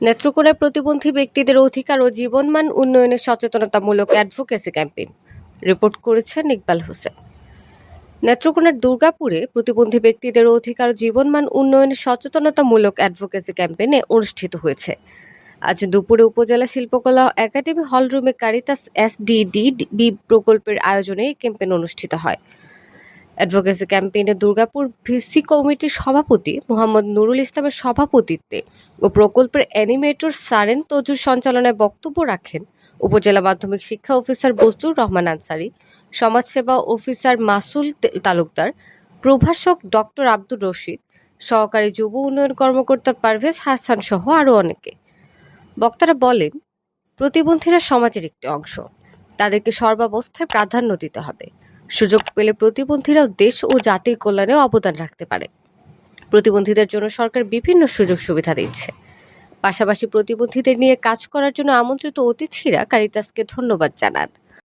নেত্রকোনায় প্রতিবন্ধী ব্যক্তিদের অধিকার ও জীবনমান উন্নয়নের সচেতনতামূলক অ্যাডভোকেসি ক্যাম্পেইন। রিপোর্ট করেছেন ইকবাল হোসেন। নেত্রকোনার দুর্গাপুরে প্রতিবন্ধী ব্যক্তিদের অধিকার ও জীবনমান উন্নয়নের সচেতনতামূলক অ্যাডভোকেসি ক্যাম্পেইনে অনুষ্ঠিত হয়েছে। আজ দুপুরে উপজেলা শিল্পকলা একাডেমি হলরুমে কারিতাস এসডিডি বি প্রকল্পের আয়োজনে ক্যাম্পেইন অনুষ্ঠিত হয়। অ্যাডভোকেসি ক্যাম্পেইনে দুর্গাপুর ভিসি কমিটির সভাপতি মোহাম্মদ নুরুল ইসলামের সভাপতিত্বে ও প্রকল্পের অ্যানিমেটর সারেন তজুর সঞ্চালনায় বক্তব্য রাখেন উপজেলা মাধ্যমিক শিক্ষা অফিসার বজলুর রহমান আনসারি, সমাজসেবা অফিসার মাসুল তালুকদার, প্রভাষক ডক্টর আব্দুর রশিদ, সহকারী যুব উন্নয়ন কর্মকর্তা পারভেজ হাসান সহ আরও অনেকে। বক্তারা বলেন, প্রতিবন্ধীরা সমাজের একটি অংশ। তাদেরকে সর্বাবস্থায় প্রাধান্য দিতে হবে। সুযোগ পেলে প্রতিবন্ধীরাও দেশ ও জাতির কল্যাণে অবদান রাখতে পারে। প্রতিবন্ধীদের জন্য সরকার বিভিন্ন সুযোগ সুবিধা দিচ্ছে। পাশাপাশি প্রতিবন্ধীদের নিয়ে কাজ করার জন্য আমন্ত্রিত অতিথিরা কারিতাসকে ধন্যবাদ জানান।